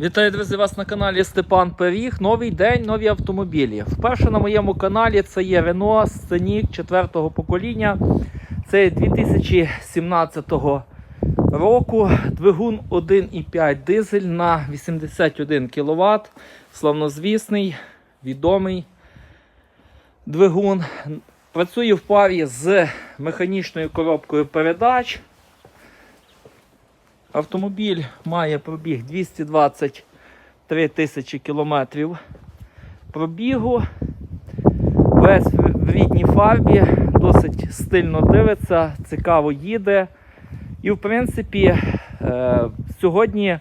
Вітаю, друзі, вас на каналі Степан Періг. Новий день, нові автомобілі. Вперше на моєму каналі це є Renault Scenic 4-го покоління. Це 2017 року. Двигун 1,5 дизель на 81 кВт. Славнозвісний, відомий двигун. Працює в парі з механічною коробкою передач. Автомобіль має пробіг 223 тисячі кілометрів пробігу. Весь в рідній фарбі, досить стильно дивиться, цікаво їде. І, в принципі, е, сьогодні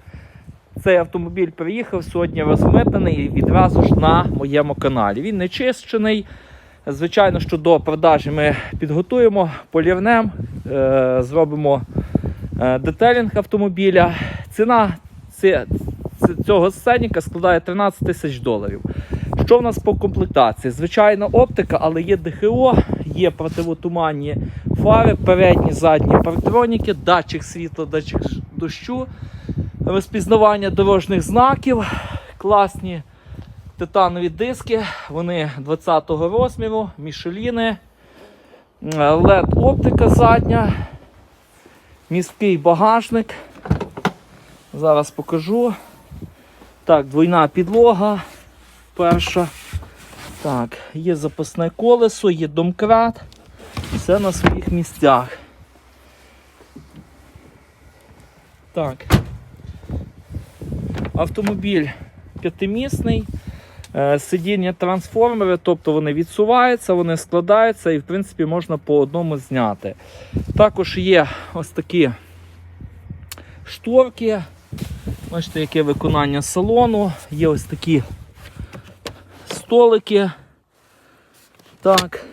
цей автомобіль приїхав, сьогодні розмитаний і відразу ж на моєму каналі. Він не чищений. Звичайно, що до продажі ми підготуємо, полірнем, е, зробимо детелінг автомобіля. Ціна ці- ці- цього сценіка складає 13 тисяч доларів. Що в нас по комплектації? Звичайна оптика, але є ДХО, є противотуманні фари, передні, задні партроніки, датчик світла, датчик дощу, розпізнавання дорожніх знаків, класні титанові диски, вони 20-го розміру, мішеліни, LED оптика задня, міський багажник. Зараз покажу. Так, двойна підлога. Перша. Так, є запасне колесо, є домкрат. Все на своїх місцях. Так. Автомобіль п'ятимісний. Е, Сидіння трансформери, тобто вони відсуваються, вони складаються і в принципі можна по одному зняти. Також є ось такі шторки. Бачите, яке виконання салону. Є ось такі столики. Так.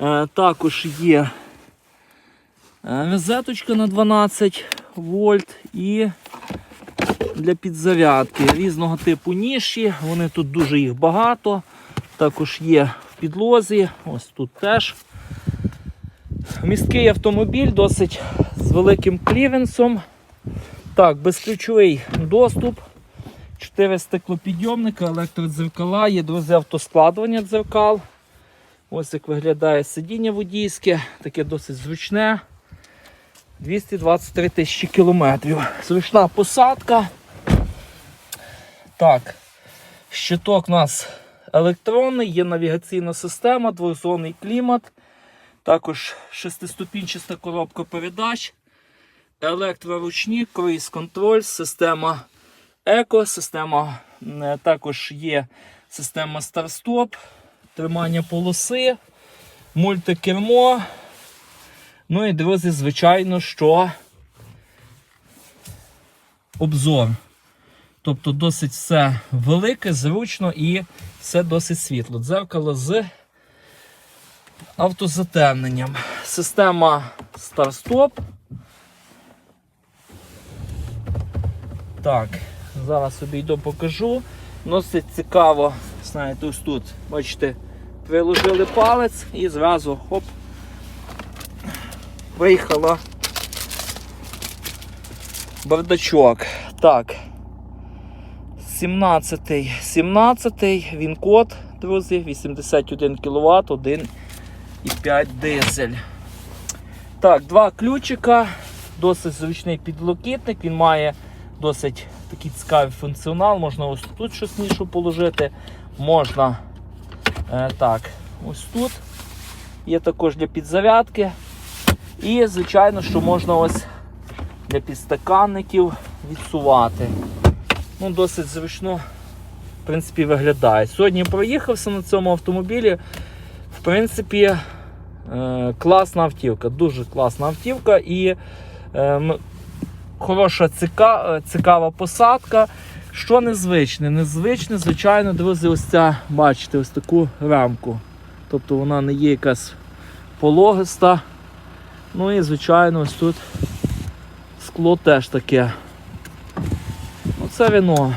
Е, також є е, розеточка на 12 вольт і для підзарядки різного типу ніші. Вони тут дуже їх багато. Також є в підлозі. Ось тут теж. Міський автомобіль досить з великим кліренсом. Так, безключовий доступ. 4 стеклопідйомника, електродзеркала, є друзі автоскладування дзеркал. Ось як виглядає сидіння водійське, таке досить зручне. 223 тисячі кілометрів. Зручна посадка. Так, щиток у нас електронний, є навігаційна система, двозонний клімат. Також шестиступінчаста коробка передач, електроручник, круїз контроль, система еко, система е, також є система старт-стоп, тримання полоси, мультикермо. Ну і, друзі, звичайно, що обзор. Тобто досить все велике, зручно і все досить світло. Дзеркало з автозатемненням. Система старт-стоп. Так, зараз обійду покажу. Досить цікаво, знаєте, ось тут, бачите, приложили палець і зразу хоп, виїхала бардачок. Так. 17 17 він код, друзі, 81 кВт, 1,5 дизель. Так, два ключика, досить зручний підлокітник, він має досить такий цікавий функціонал. Можна ось тут щось нішу положити. Можна е, так, ось тут. Є також для підзарядки. І, звичайно, що можна ось для підстаканників відсувати. Ну, Досить зручно в принципі, виглядає. Сьогодні проїхався на цьому автомобілі. В принципі, е, класна автівка, дуже класна автівка і е, хороша ціка, е, цікава посадка. Що незвичне? Незвичне, звичайно, друзі, ось ця, бачите, ось таку рамку. Тобто вона не є якась пологиста. Ну і, звичайно, ось тут скло теж таке це вино.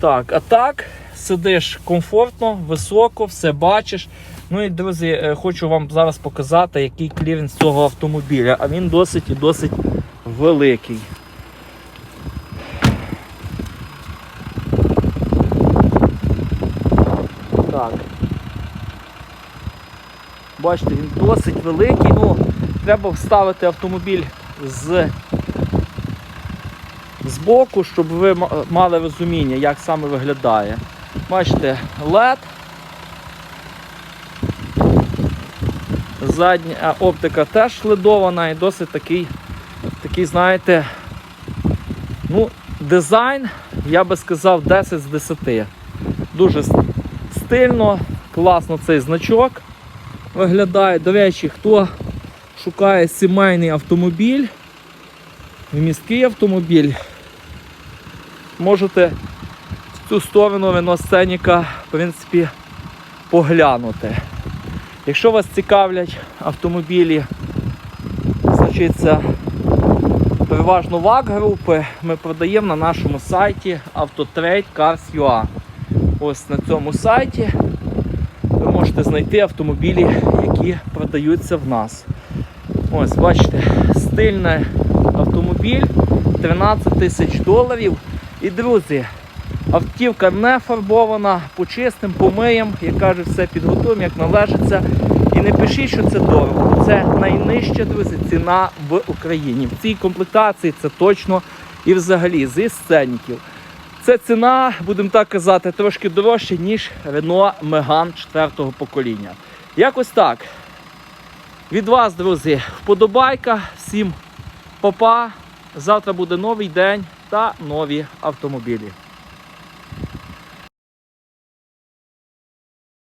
Так, а так, сидиш комфортно, високо, все бачиш. Ну і, друзі, е, хочу вам зараз показати, який кліренс цього автомобіля, а він досить і досить великий. Так. Бачите, він досить великий, ну треба вставити автомобіль з з боку, щоб ви мали розуміння, як саме виглядає. Бачите, LED. Задня оптика теж ледована і досить такий, такий, знаєте, ну, дизайн, я би сказав, 10 з 10. Дуже стильно, класно цей значок виглядає. До речі, хто шукає сімейний автомобіль, міський автомобіль, можете в цю сторону Scenic, в принципі, поглянути. Якщо вас цікавлять автомобілі, значить це переважно ВАК групи, ми продаємо на нашому сайті Autotrade Cars.ua. Ось на цьому сайті ви можете знайти автомобілі, які продаються в нас. Ось, бачите, стильний автомобіль 13 тисяч доларів. І друзі, автівка не фарбована, почистим, помиємо, як кажуть, все підготуємо, як належиться. І не пишіть, що це дорого. Це найнижча, друзі, ціна в Україні. В цій комплектації це точно і взагалі зі сценіків. Це ціна, будемо так казати, трошки дорожча, ніж Renault Megane 4 покоління. Якось так. Від вас, друзі, вподобайка. Всім па-па. Завтра буде новий день та нові автомобілі.